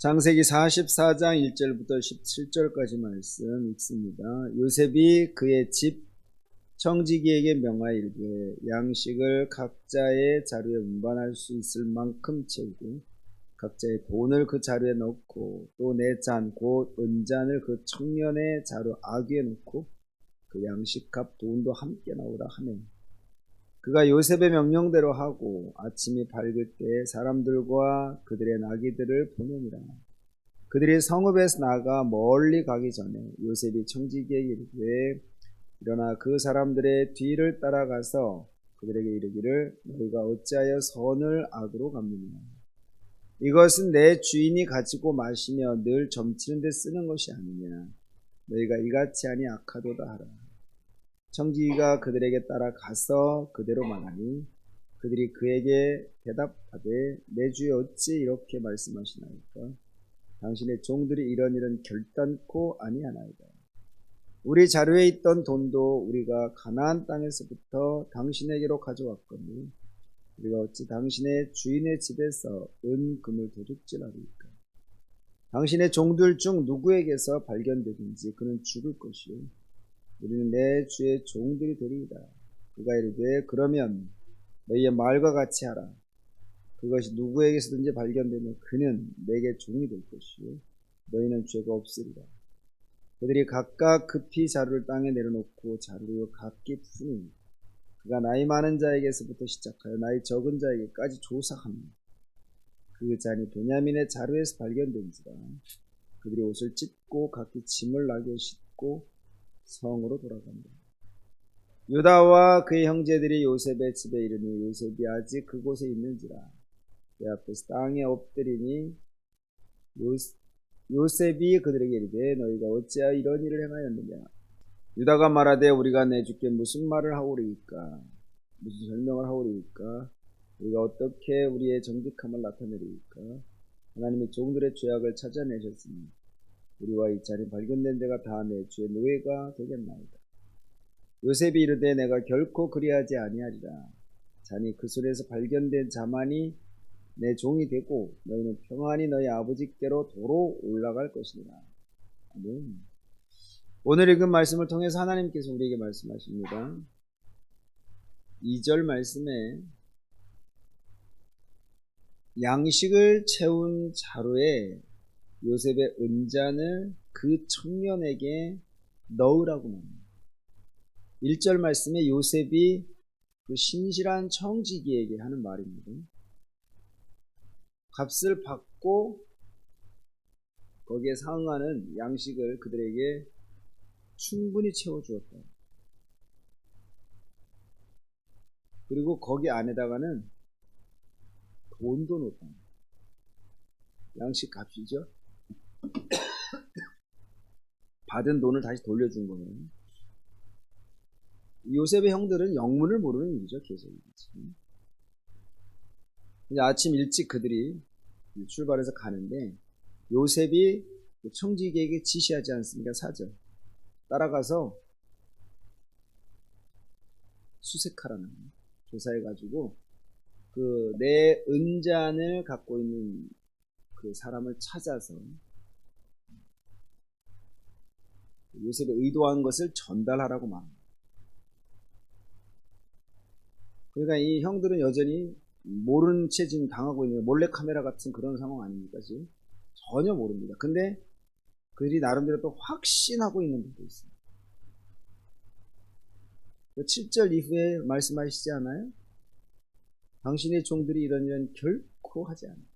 장세기 44장 1절부터 17절까지 말씀 읽습니다. 요셉이 그의 집 청지기에게 명하여 이르되 양식을 각자의 자루에 운반할 수 있을 만큼 채우고 각자의 돈을 그 자루에 넣고 또 내 잔 곧 은잔을 그 청년의 자루 아귀에 넣고 그 양식값 돈도 함께 나오라 하매 그가 요셉의 명령대로 하고 아침이 밝을 때 사람들과 그들의 나귀들을 보내니라. 그들이 성읍에서 나가 멀리 가기 전에 요셉이 청지기에게 이르되 일어나 그 사람들의 뒤를 따라가서 그들에게 이르기를 너희가 어찌하여 선을 악으로 갚느냐? 이것은 내 주인이 가지고 마시며 늘 점치는 데 쓰는 것이 아니냐? 너희가 이같이 하니 악하도다 하라 청지기가 그들에게 따라가서 그대로 말하니 그들이 그에게 대답하되 내 주여 어찌 이렇게 말씀하시나이까? 당신의 종들이 이런 일은 결단코 아니하나이다. 우리 자료에 있던 돈도 우리가 가나안 땅에서부터 당신에게로 가져왔거니 우리가 어찌 당신의 주인의 집에서 은금을 도둑질하리까? 당신의 종들 중 누구에게서 발견되든지 그는 죽을 것이요 우리는 내 주의 종들이 되리이다. 그가 이르되 그러면 너희의 말과 같이 하라. 그것이 누구에게서든지 발견되면 그는 내게 종이 될 것이요. 너희는 죄가 없으리라. 그들이 각각 급히 자루를 땅에 내려놓고 자루를 각기 푸니 그가 나이 많은 자에게서부터 시작하여 나이 적은 자에게까지 조사하며 그 잔이 베냐민의 자루에서 발견된지라. 그들이 옷을 찢고 각기 짐을 나게 싣고 성으로 돌아간다. 유다와 그의 형제들이 요셉의 집에 이르니 요셉이 아직 그곳에 있는지라. 그 앞에서 땅에 엎드리니 요, 요셉이 그들에게 이르되 너희가 어찌하여 이런 일을 행하였느냐? 유다가 말하되 우리가 내 주께 무슨 말을 하오리이까? 무슨 설명을 하오리이까? 우리가 어떻게 우리의 정직함을 나타내리이까? 하나님이 종들의 죄악을 찾아내셨으니 우리와 이 자리 발견된 데가 다내 주의 노예가 되겠나이다 요셉이 이르되 내가 결코 그리하지 아니하리라 자니 그 손에서 발견된 자만이 내 종이 되고 너희는 평안히 너희 아버지께로 도로 올라갈 것이니라. 아멘. 오늘 읽은 말씀을 통해서 하나님께서 우리에게 말씀하십니다. 2절 말씀에 양식을 채운 자루에 요셉의 은잔을 그 청년에게 넣으라고 말합니다. 1절 말씀에 요셉이 그 신실한 청지기에게 하는 말입니다. 값을 받고 거기에 상응하는 양식을 그들에게 충분히 채워주었다. 그리고 거기 안에다가는 돈도 넣었다. 양식 값이죠. 받은 돈을 다시 돌려준 거예요. 요셉의 형들은 영문을 모르는 일이죠, 계속. 이제 아침 일찍 그들이 출발해서 가는데 요셉이 청지기에게 지시하지 않습니까? 사절. 따라가서 수색하라는. 조사해가지고 그 내 은잔을 갖고 있는 그 사람을 찾아서 요셉이 의도한 것을 전달하라고 말합니다. 그러니까 이 형들은 여전히 모르는 채 지금 당하고 있는 몰래카메라 같은 그런 상황 아닙니까 지금 전혀 모릅니다 근데 그들이 나름대로 또 확신하고 있는 분도 있습니다 7절 이후에 말씀하시지 않아요? 당신의 종들이 이런 일은 결코 하지 않아요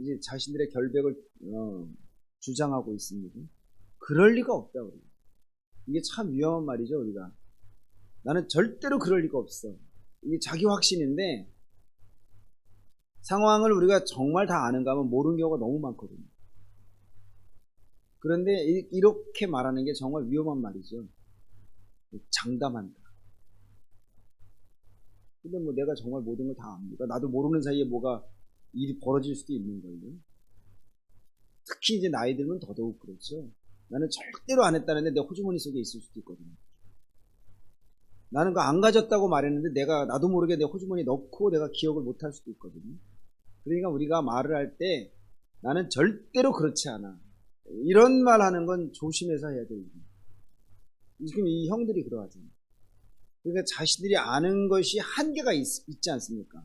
이제 자신들의 결백을 어, 주장하고 있습니다 그럴 리가 없다 우리 이게 참 위험한 말이죠 우리가 나는 절대로 그럴 리가 없어. 이게 자기 확신인데 상황을 우리가 정말 다 아는가 하면 모르는 경우가 너무 많거든요. 그런데 이렇게 말하는 게 정말 위험한 말이죠. 장담한다. 근데 뭐 내가 정말 모든 걸 다 압니까? 나도 모르는 사이에 뭐가 일이 벌어질 수도 있는 걸요. 특히 이제 나이 들면 더더욱 그렇죠. 나는 절대로 안 했다는데 내 호주머니 속에 있을 수도 있거든요. 나는 그 안 가졌다고 말했는데 내가 나도 모르게 내 호주머니 넣고 내가 기억을 못 할 수도 있거든요. 그러니까 우리가 말을 할 때 나는 절대로 그렇지 않아. 이런 말 하는 건 조심해서 해야 돼요. 지금 이 형들이 그러하잖아요. 그러니까 자신들이 아는 것이 한계가 있, 지 않습니까?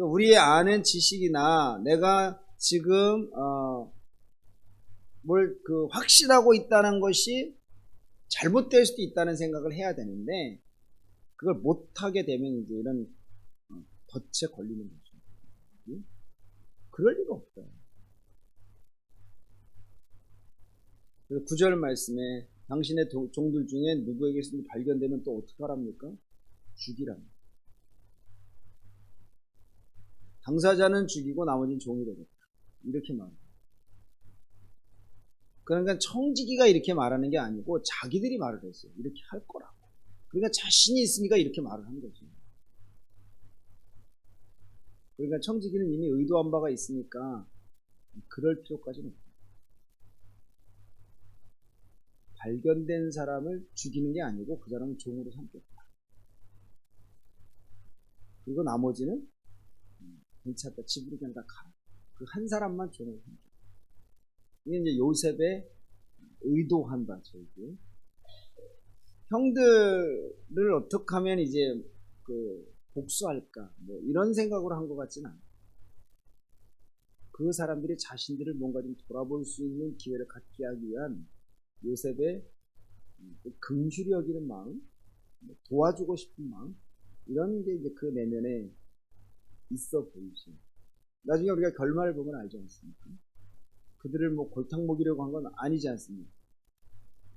그 우리의 아는 지식이나 내가 지금 어, 뭘그 확신하고 있다는 것이 잘못될 수도 있다는 생각을 해야 되는데 그걸 못하게 되면 이제 이런 어, 덫에 걸리는 거죠. 응? 그럴 리가 없다. 그래서 구절 말씀에 당신의 도- 종들 중에 누구에게서 발견되면 또 어떻게 하랍니까? 죽이랍니다. 당사자는 죽이고 나머지는 종이 되겠다. 이렇게 말합니다. 그러니까 청지기가 이렇게 말하는 게 아니고 자기들이 말을 했어요. 이렇게 할 거라고. 그러니까 자신이 있으니까 이렇게 말을 한 거죠. 그러니까 청지기는 이미 의도한 바가 있으니까 그럴 필요까지는 없다. 발견된 사람을 죽이는 게 아니고 그 사람을 종으로 삼겠다. 그리고 나머지는 음, 괜찮다. 집으로 그냥 다 가라. 그 한 사람만 삼겠다. 이게 이제 요셉의 의도한 바죠, 이게. 형들을 어떻게 하면 이제 그 복수할까, 뭐 이런 생각으로 한 것 같지는 않아요. 그 사람들이 자신들을 뭔가 좀 돌아볼 수 있는 기회를 갖게 하기 위한 요셉의 그 긍휼히 여기는 마음, 뭐 도와주고 싶은 마음, 이런 게 이제 그 내면에 있어 보이죠. 나중에 우리가 결말을 보면 알지 않습니까? 그들을 뭐 골탕 먹이려고 한 건 아니지 않습니까?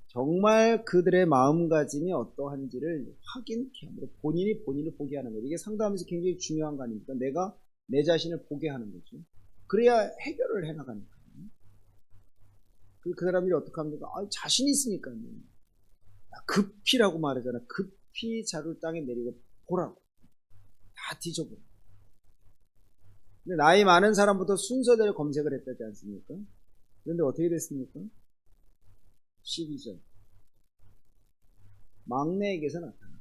정말 그들의 마음가짐이 어떠한지를 확인케 함으로 본인이 본인을 보게 하는 거죠. 이게 상담하면서 굉장히 중요한 거 아닙니까? 내가 내 자신을 보게 하는 거죠. 그래야 해결을 해나가니까. 그, 그 사람들이 어떻게 합니까? 아, 자신 있으니까요. 급히라고 말하잖아. 급히 자를 땅에 내리고 보라고. 다 뒤져보라. 근데 나이 많은 사람부터 순서대로 검색을 했다지 않습니까? 그런데 어떻게 됐습니까? 12절. 막내에게서 나타나.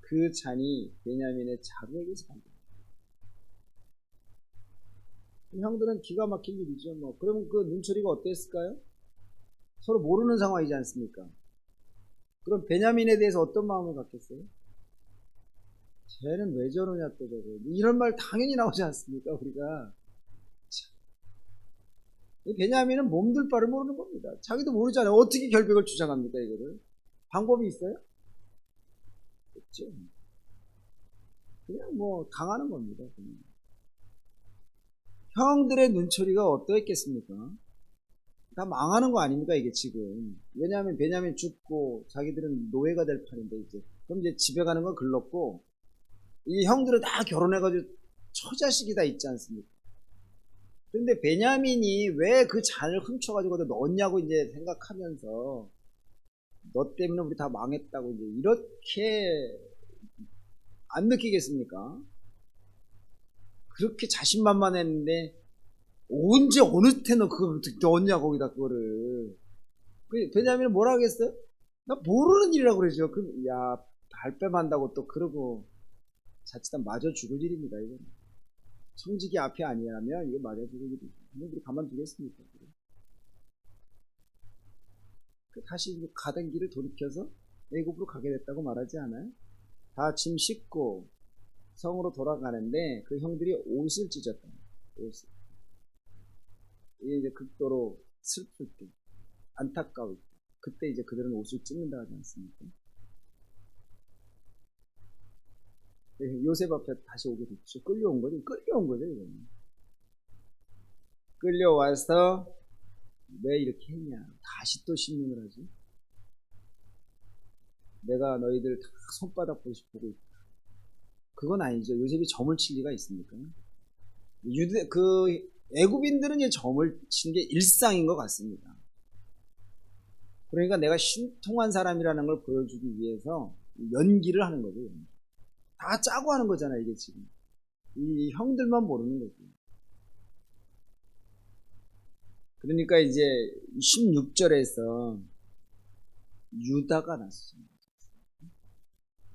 그 잔이 베냐민의 자루에게서 발견. 형들은 기가 막힌 일이죠. 뭐 그러면 그 눈초리가 어땠을까요? 서로 모르는 상황이지 않습니까? 그럼 베냐민에 대해서 어떤 마음을 갖겠어요? 쟤는 왜 저러냐 또 저거. 이런 말 당연히 나오지 않습니까 우리가? 베냐민은 몸둘 바를 모르는 겁니다. 자기도 모르잖아요. 어떻게 결백을 주장합니까 이거를? 방법이 있어요? 없죠. 그냥 뭐 당하는 겁니다 그냥. 형들의 눈초리가 어떠했겠습니까? 다 망하는 거 아닙니까 이게 지금? 왜냐하면 베냐민 죽고 자기들은 노예가 될 판인데 이제. 그럼 이제 집에 가는 건 글렀고 이 형들은 다 결혼해가지고 처자식이 다 있지 않습니까? 근데 베냐민이 왜 그 잔을 훔쳐가지고 넣었냐고 이제 생각하면서 너 때문에 우리 다 망했다고 이제 이렇게 안 느끼겠습니까? 그렇게 자신만만했는데 언제 어느 때너 그거 넣었냐 거기다 그거를 그 베냐민은 뭐라 하겠어요? 나 모르는 일이라고 그러죠. 그, 야 발뺌한다고 또 그러고 자칫한 맞아 죽을 일입니다. 이건 성직이 앞이 아니라면 이거 맞아 죽을. 근데 우리 가만두겠습니까? 그 다시 가던 길을 돌이켜서 애굽으로 가게 됐다고 말하지 않아요? 다 짐 싣고 성으로 돌아가는데 그 형들이 옷을 찢었다. 옷을. 이제 극도로 슬플 때, 안타까울 때, 그때 이제 그들은 옷을 찢는다 하지 않습니까? 요셉 앞에 다시 오게 됐죠. 끌려온 거죠. 끌려온 거죠, 이거는. 끌려와서 왜 이렇게 했냐. 다시 또 신문을 하지. 내가 너희들 다 손바닥 보고 있다. 그건 아니죠. 요셉이 점을 칠 리가 있습니까? 유대, 그, 애굽인들은 이제 점을 치는 게 일상인 것 같습니다. 그러니까 내가 신통한 사람이라는 걸 보여주기 위해서 연기를 하는 거죠. 다 짜고 하는 거잖아, 이게 지금. 이 형들만 모르는 거지. 그러니까 이제 16절에서 유다가 났습니다.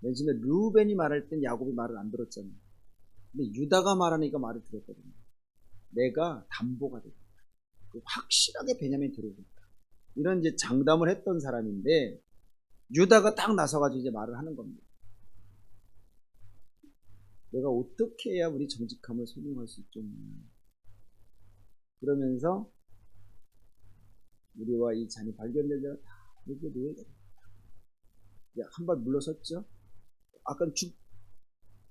맨 처음에 루벤이 말할 땐 야곱이 말을 안 들었잖아 요. 근데 유다가 말하니까 말을 들었거든요. 내가 담보가 되겠다. 그 확실하게 베냐민 들어오겠다. 이런 이제 장담을 했던 사람인데 유다가 딱 나서가지고 이제 말을 하는 겁니다. 내가 어떻게 해야 우리 정직함을 설명할 수 있겠냐. 그러면서 우리와 이 잔이 발견되자 다 이렇게 노예가 한발 물러섰죠. 아까 죽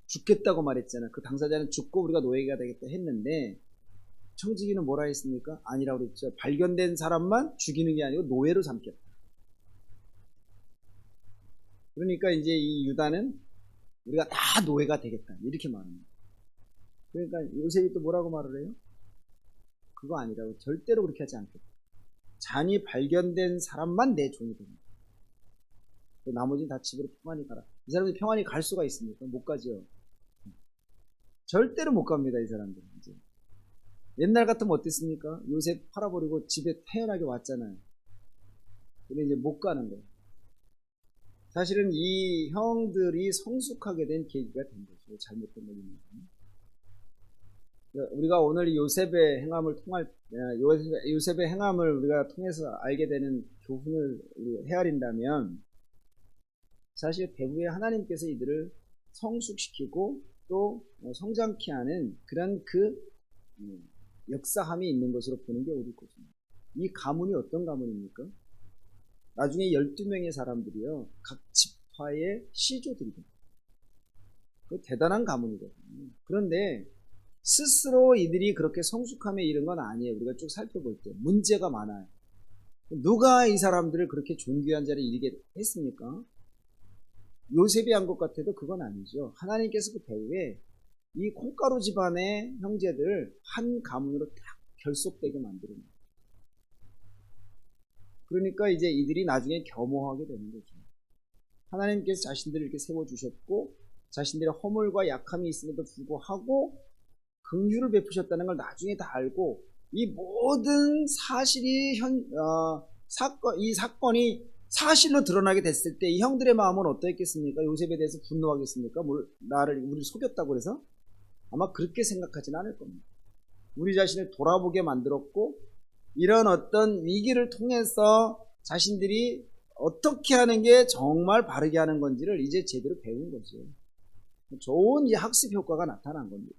죽겠다고 말했잖아. 그 당사자는 죽고 우리가 노예가 되겠다 했는데 청지기는 뭐라 했습니까? 아니라고 그랬죠. 발견된 사람만 죽이는 게 아니고 노예로 삼겠다. 그러니까 이제 이 유다는 우리가 다 노예가 되겠다. 이렇게 말합니다. 그러니까 요셉이 또 뭐라고 말을 해요? 그거 아니라고. 절대로 그렇게 하지 않겠다. 잔이 발견된 사람만 내 종이 됩니다. 나머지는 다 집으로 평안히 가라. 이 사람들이 평안히 갈 수가 있습니까? 못 가죠. 절대로 못 갑니다, 이 사람들은. 이제. 옛날 같으면 어땠습니까? 요셉 팔아버리고 집에 태연하게 왔잖아요. 근데 이제 못 가는 거예요. 사실은 이 형들이 성숙하게 된 계기가 된 거죠. 잘못된 거입니다. 우리가 오늘 요셉의 행함을 통할 요셉의, 요셉의 행함을 우리가 통해서 알게 되는 교훈을 헤아린다면 사실 배후에 하나님께서 이들을 성숙시키고 또 성장케 하는 그런 그 역사함이 있는 것으로 보는 게 옳을 것입니다. 이 가문이 어떤 가문입니까? 나중에 12명의 사람들이요. 각 지파의 시조들이거든요. 그 대단한 가문이거든요. 그런데 스스로 이들이 그렇게 성숙함에 이른 건 아니에요. 우리가 쭉 살펴볼 때. 문제가 많아요. 누가 이 사람들을 그렇게 존귀한 자리에 이르게 했습니까? 요셉이 한 것 같아도 그건 아니죠. 하나님께서 그 배후에 이 콩가루 집안의 형제들 한 가문으로 딱 결속되게 만들어요. 그러니까 이제 이들이 나중에 겸허하게 되는 거죠. 하나님께서 자신들을 이렇게 세워주셨고 자신들의 허물과 약함이 있음에도 불구하고 긍휼을 베푸셨다는 걸 나중에 다 알고 이 모든 사실이 현 어, 사건 이 사건이 사실로 드러나게 됐을 때 이 형들의 마음은 어떠했겠습니까? 요셉에 대해서 분노하겠습니까? 뭘 나를 우리를 속였다고 해서 아마 그렇게 생각하지는 않을 겁니다. 우리 자신을 돌아보게 만들었고 이런 어떤 위기를 통해서 자신들이 어떻게 하는 게 정말 바르게 하는 건지를 이제 제대로 배운 거죠. 좋은 이 학습 효과가 나타난 겁니다.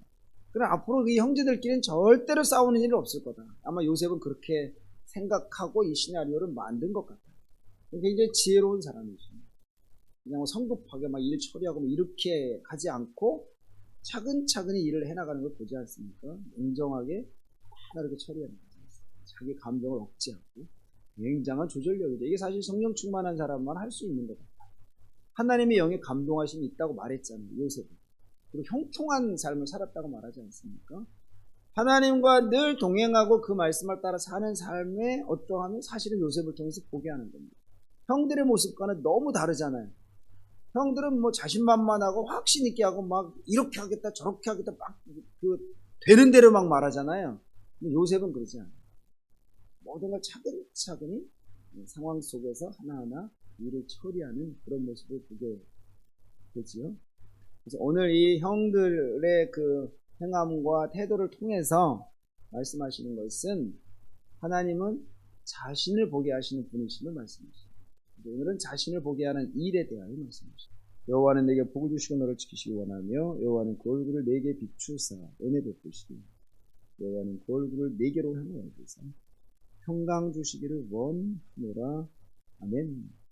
그럼 앞으로 이 형제들끼리는 절대로 싸우는 일은 없을 거다. 아마 요셉은 그렇게 생각하고 이 시나리오를 만든 것 같아요. 굉장히 지혜로운 사람이죠. 그냥 뭐 성급하게 막 일 처리하고 뭐 이렇게 하지 않고 차근차근히 일을 해나가는 걸 보지 않습니까? 냉정하게 하나 이렇게 거죠. 자기 감정을 억제하고 굉장한 조절력이죠. 이게 사실 성령 충만한 사람만 할 수 있는 거다. 하나님의 영에 감동하심이 있다고 말했잖아요. 요셉은. 그리고 형통한 삶을 살았다고 말하지 않습니까? 하나님과 늘 동행하고 그 말씀을 따라 사는 삶의 어떠함이 사실은 요셉을 통해서 보게 하는 겁니다. 형들의 모습과는 너무 다르잖아요. 형들은 뭐 자신만만하고 확신 있게 하고 막 이렇게 하겠다 저렇게 하겠다 막 그 되는 대로 막 말하잖아요. 요셉은 그러지 않아요. 모든 걸 차근차근히 상황 속에서 하나하나 일을 처리하는 그런 모습을 보게 되지요. 그래서 오늘 이 형들의 그 행함과 태도를 통해서 말씀하시는 것은 하나님은 자신을 보게 하시는 분이심을 말씀하십니다. 오늘은 자신을 보게 하는 일에 대하여 말씀하십니다. 여호와는 내게 복을 주시고 너를 지키시기 원하며 여호와는 그 얼굴을 내게 비추사 은혜 베푸시기 여호와는 그 얼굴을 내게로 향하여 주사 평강 주시기를 원하노라 아멘.